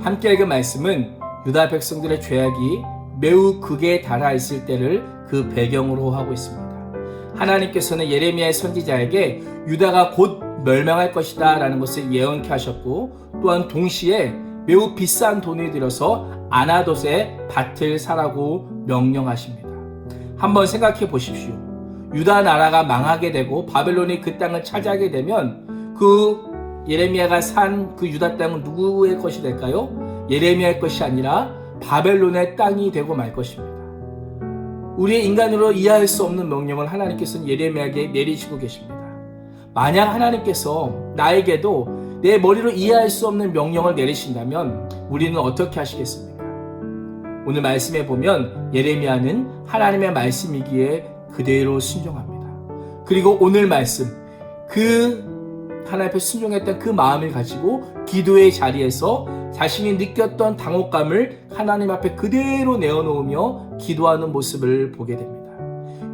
함께 읽은 말씀은 유다 백성들의 죄악이 매우 극에 달하 있을 때를 그 배경으로 하고 있습니다. 하나님께서는 예레미야의 선지자에게 유다가 곧 멸망할 것이다 라는 것을 예언케 하셨고 또한 동시에 매우 비싼 돈을 들여서 아나돗의 밭을 사라고 명령하십니다. 한번 생각해 보십시오. 유다 나라가 망하게 되고 바벨론이 그 땅을 차지하게 되면 그 예레미야가 산 그 유다 땅은 누구의 것이 될까요? 예레미야의 것이 아니라 바벨론의 땅이 되고 말 것입니다. 우리의 인간으로 이해할 수 없는 명령을 하나님께서는 예레미야에게 내리시고 계십니다. 만약 하나님께서 나에게도 내 머리로 이해할 수 없는 명령을 내리신다면 우리는 어떻게 하시겠습니까? 오늘 말씀에 보면 예레미야는 하나님의 말씀이기에 그대로 순종합니다. 그리고 오늘 말씀 그 하나님 앞에 순종했던 그 마음을 가지고 기도의 자리에서 자신이 느꼈던 당혹감을 하나님 앞에 그대로 내어놓으며 기도하는 모습을 보게 됩니다.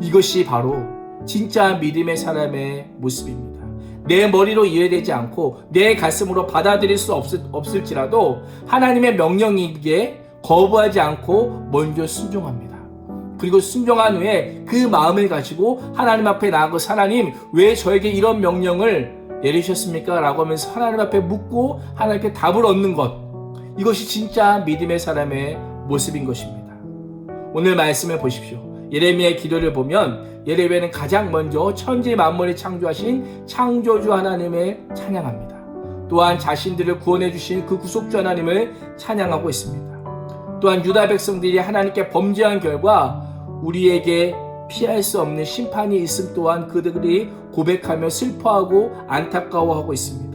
이것이 바로 진짜 믿음의 사람의 모습입니다. 내 머리로 이해되지 않고 내 가슴으로 받아들일 수 없을, 없을지라도 하나님의 명령이기에 거부하지 않고 먼저 순종합니다. 그리고 순종한 후에 그 마음을 가지고 하나님 앞에 나아가서 하나님 왜 저에게 이런 명령을 내리셨습니까? 라고 하면서 하나님 앞에 묻고 하나님께 답을 얻는 것 이것이 진짜 믿음의 사람의 모습인 것입니다. 오늘 말씀을 보십시오. 예레미야의 기도를 보면 예레미야는 가장 먼저 천지 만물을 창조하신 창조주 하나님을 찬양합니다. 또한 자신들을 구원해 주신 그 구속주 하나님을 찬양하고 있습니다. 또한 유다 백성들이 하나님께 범죄한 결과 우리에게 피할 수 없는 심판이 있음 또한 그들이 고백하며 슬퍼하고 안타까워하고 있습니다.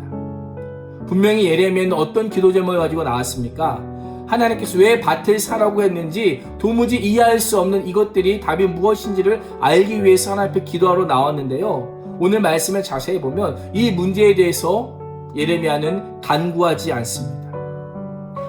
분명히 예레미야는 어떤 기도 제목을 가지고 나왔습니까? 하나님께서 왜 밭을 사라고 했는지 도무지 이해할 수 없는 이것들이 답이 무엇인지를 알기 위해서 하나님 앞에 기도하러 나왔는데요. 오늘 말씀을 자세히 보면 이 문제에 대해서 예레미야는 간구하지 않습니다.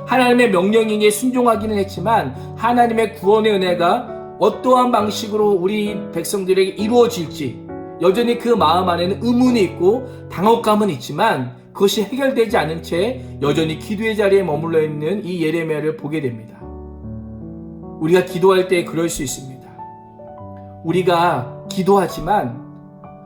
하나님의 명령에게 순종하기는 했지만 하나님의 구원의 은혜가 어떠한 방식으로 우리 백성들에게 이루어질지 여전히 그 마음 안에는 의문이 있고 당혹감은 있지만 그것이 해결되지 않은 채 여전히 기도의 자리에 머물러 있는 이 예레미야를 보게 됩니다. 우리가 기도할 때 그럴 수 있습니다. 우리가 기도하지만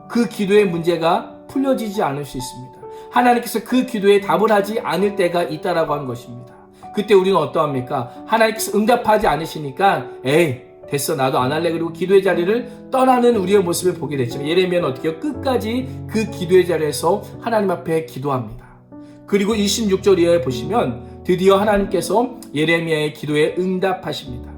그 기도의 문제가 풀려지지 않을 수 있습니다. 하나님께서 그 기도에 답을 하지 않을 때가 있다라고 하는 것입니다. 그때 우리는 어떠합니까? 하나님께서 응답하지 않으시니까 에이 됐어 나도 안 할래 그리고 기도의 자리를 떠나는 우리의 모습을 보게 됐지만 예레미야는 어떻게? 끝까지 그 기도의 자리에서 하나님 앞에 기도합니다. 그리고 26절 이하에 보시면 드디어 하나님께서 예레미야의 기도에 응답하십니다.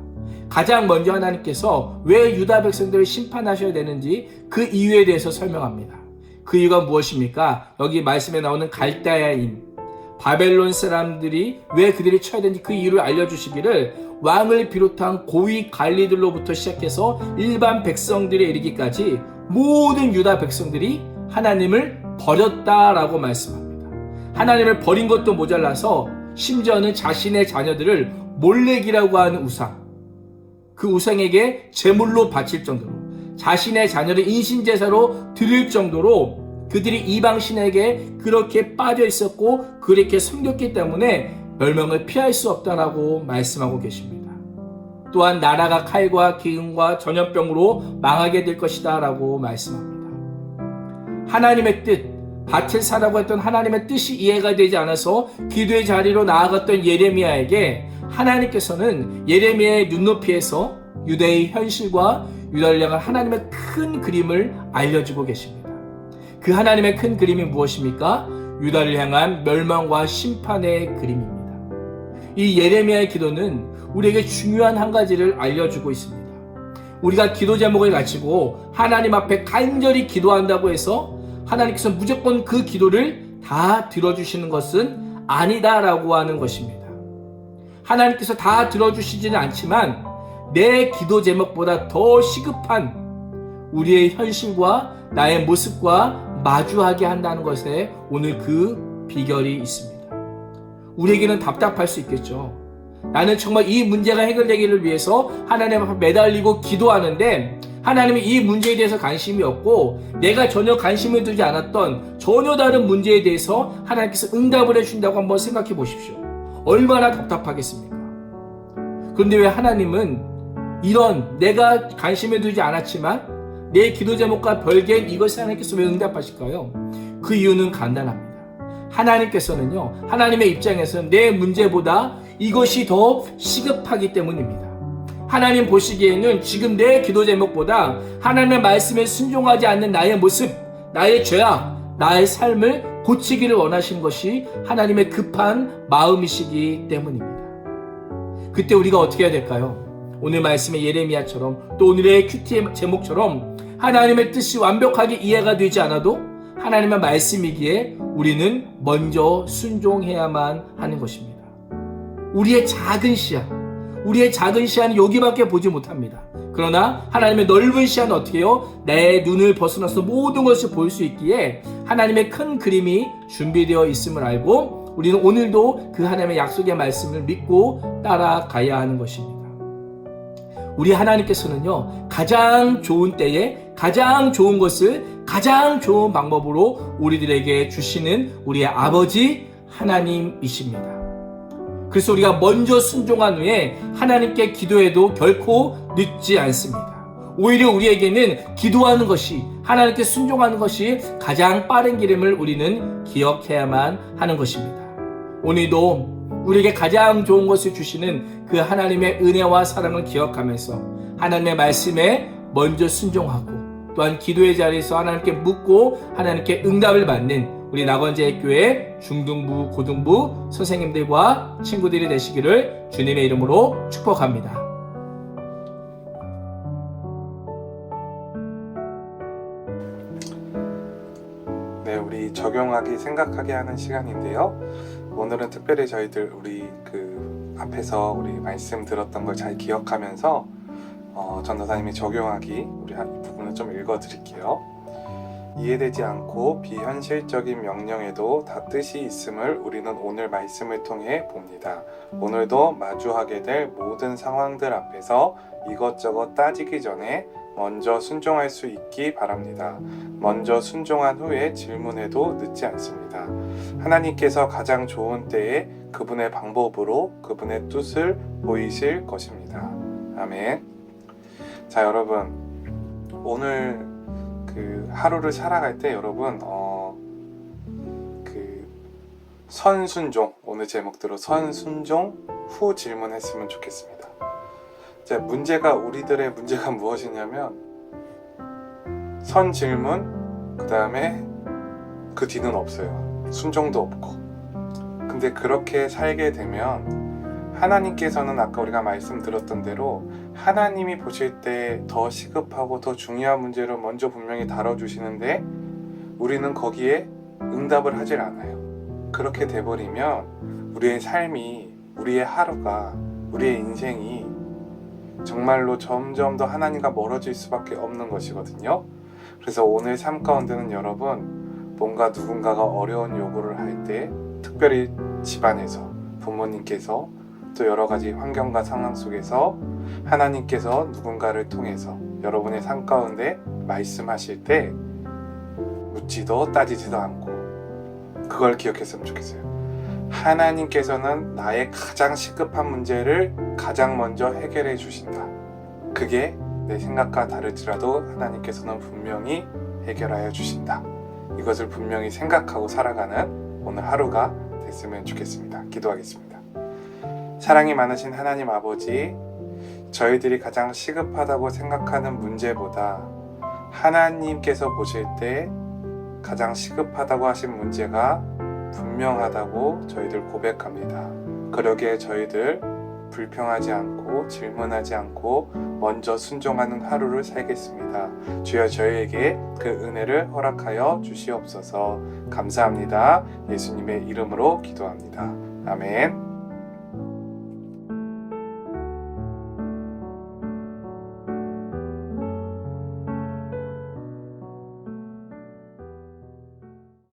가장 먼저 하나님께서 왜 유다 백성들을 심판하셔야 되는지 그 이유에 대해서 설명합니다. 그 이유가 무엇입니까? 여기 말씀에 나오는 갈다야인 바벨론 사람들이 왜 그들이 쳐야 되는지 그 이유를 알려주시기를 왕을 비롯한 고위 관리들로부터 시작해서 일반 백성들에 이르기까지 모든 유다 백성들이 하나님을 버렸다라고 말씀합니다. 하나님을 버린 것도 모자라서 심지어는 자신의 자녀들을 몰렉이라고 하는 우상, 그 우상에게 제물로 바칠 정도로 자신의 자녀를 인신제사로 드릴 정도로 그들이 이방 신에게 그렇게 빠져 있었고 그렇게 섬겼기 때문에 멸망을 피할 수 없다라고 말씀하고 계십니다. 또한 나라가 칼과 기근과 전염병으로 망하게 될 것이다라고 말씀합니다. 하나님의 뜻, 밭을 사라고 했던 하나님의 뜻이 이해가 되지 않아서 기도의 자리로 나아갔던 예레미야에게 하나님께서는 예레미야의 눈높이에서 유대의 현실과 향한 하나님의 큰 그림을 알려주고 계십니다. 그 하나님의 큰 그림이 무엇입니까? 유다를 향한 멸망과 심판의 그림입니다. 이 예레미야의 기도는 우리에게 중요한 한 가지를 알려주고 있습니다. 우리가 기도 제목을 가지고 하나님 앞에 간절히 기도한다고 해서 하나님께서 무조건 그 기도를 다 들어주시는 것은 아니다라고 하는 것입니다. 하나님께서 다 들어주시지는 않지만 내 기도 제목보다 더 시급한 우리의 현실과 나의 모습과 마주하게 한다는 것에 오늘 그 비결이 있습니다. 우리에게는 답답할 수 있겠죠. 나는 정말 이 문제가 해결되기를 위해서 하나님 앞에 매달리고 기도하는데 하나님이 이 문제에 대해서 관심이 없고 내가 전혀 관심을 두지 않았던 전혀 다른 문제에 대해서 하나님께서 응답을 해준다고 한번 생각해 보십시오. 얼마나 답답하겠습니까? 그런데 왜 하나님은 이런 내가 관심에 두지 않았지만 내 기도 제목과 별개인 이것을 하나님께서 왜 응답하실까요? 그 이유는 간단합니다. 하나님께서는요, 하나님의 입장에서는 내 문제보다 이것이 더 시급하기 때문입니다. 하나님 보시기에는 지금 내 기도 제목보다 하나님의 말씀에 순종하지 않는 나의 모습, 나의 죄악, 나의 삶을 고치기를 원하시는 것이 하나님의 급한 마음이시기 때문입니다. 그때 우리가 어떻게 해야 될까요? 오늘 말씀의 예레미야처럼 또 오늘의 큐티의 제목처럼 하나님의 뜻이 완벽하게 이해가 되지 않아도 하나님의 말씀이기에 우리는 먼저 순종해야만 하는 것입니다. 우리의 작은 시야, 우리의 작은 시야는 여기밖에 보지 못합니다. 그러나 하나님의 넓은 시야는 어떻게 해요? 내 눈을 벗어나서 모든 것을 볼 수 있기에 하나님의 큰 그림이 준비되어 있음을 알고 우리는 오늘도 그 하나님의 약속의 말씀을 믿고 따라가야 하는 것입니다. 우리 하나님께서는요, 가장 좋은 때에 가장 좋은 것을 가장 좋은 방법으로 우리들에게 주시는 우리의 아버지 하나님이십니다. 그래서 우리가 먼저 순종한 후에 하나님께 기도해도 결코 늦지 않습니다. 오히려 우리에게는 기도하는 것이 하나님께 순종하는 것이 가장 빠른 길임을 우리는 기억해야만 하는 것입니다. 오늘도 우리에게 가장 좋은 것을 주시는 그 하나님의 은혜와 사랑을 기억하면서 하나님의 말씀에 먼저 순종하고 또한 기도의 자리에서 하나님께 묻고 하나님께 응답을 받는 우리 낙원제 교회 중등부, 고등부 선생님들과 친구들이 되시기를 주님의 이름으로 축복합니다. 네, 우리 적용하기 생각하게 하는 시간인데요. 오늘은 특별히 저희들 우리 그 앞에서 우리 말씀 들었던 걸 잘 기억하면서 어, 전도사님이 적용하기 우리 한 부분을 좀 읽어드릴게요. 이해되지 않고 비현실적인 명령에도 다 뜻이 있음을 우리는 오늘 말씀을 통해 봅니다. 오늘도 마주하게 될 모든 상황들 앞에서 이것저것 따지기 전에 먼저 순종할 수 있기 바랍니다. 먼저 순종한 후에 질문해도 늦지 않습니다. 하나님께서 가장 좋은 때에 그분의 방법으로 그분의 뜻을 보이실 것입니다. 아멘. 자, 여러분. 오늘 그 하루를 살아갈 때 여러분, 어, 그 선순종, 오늘 제목대로 선순종 후 질문했으면 좋겠습니다. 자, 문제가 우리들의 문제가 무엇이냐면 선 질문 그 다음에 그 뒤는 없어요. 순종도 없고. 근데 그렇게 살게 되면 하나님께서는 아까 우리가 말씀 들었던 대로 하나님이 보실 때 더 시급하고 더 중요한 문제를 먼저 분명히 다뤄주시는데 우리는 거기에 응답을 하질 않아요. 그렇게 돼버리면 우리의 삶이, 우리의 하루가, 우리의 인생이 정말로 점점 더 하나님과 멀어질 수밖에 없는 것이거든요. 그래서 오늘 삶 가운데는 여러분 뭔가 누군가가 어려운 요구를 할 때 특별히 집안에서 부모님께서 또 여러 가지 환경과 상황 속에서 하나님께서 누군가를 통해서 여러분의 삶 가운데 말씀하실 때 묻지도 따지지도 않고 그걸 기억했으면 좋겠어요. 하나님께서는 나의 가장 시급한 문제를 가장 먼저 해결해 주신다. 그게 내 생각과 다르지라도 하나님께서는 분명히 해결하여 주신다. 이것을 분명히 생각하고 살아가는 오늘 하루가 됐으면 좋겠습니다. 기도하겠습니다. 사랑이 많으신 하나님 아버지, 저희들이 가장 시급하다고 생각하는 문제보다 하나님께서 보실 때 가장 시급하다고 하신 문제가 분명하다고 저희들 고백합니다. 그러기에 저희들 불평하지 않고 질문하지 않고 먼저 순종하는 하루를 살겠습니다. 주여 저희에게 그 은혜를 허락하여 주시옵소서 감사합니다. 예수님의 이름으로 기도합니다. 아멘.